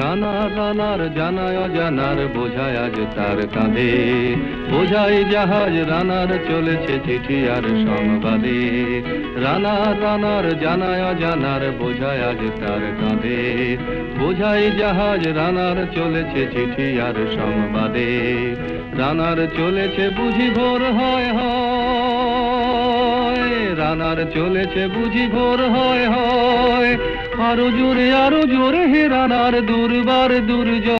রানার রানার, জানায় জানার বোঝায় আজ তার কাঁধে। বোঝাই জাহাজ, রানার চলেছে চিঠি আর সংবাদে। রানার রানার, জানায় জানার বোঝায় আজ তার কাঁধে। বোঝাই জাহাজ, রানার চলেছে চিঠি আর সংবাদে। রানার চলেছে বুঝি ভোর হয় হয়। রানার চলেছে বুঝি ভোর হয় হয়। আরও জোরে আরও জোরে হেরানার দুর্বার দুর্য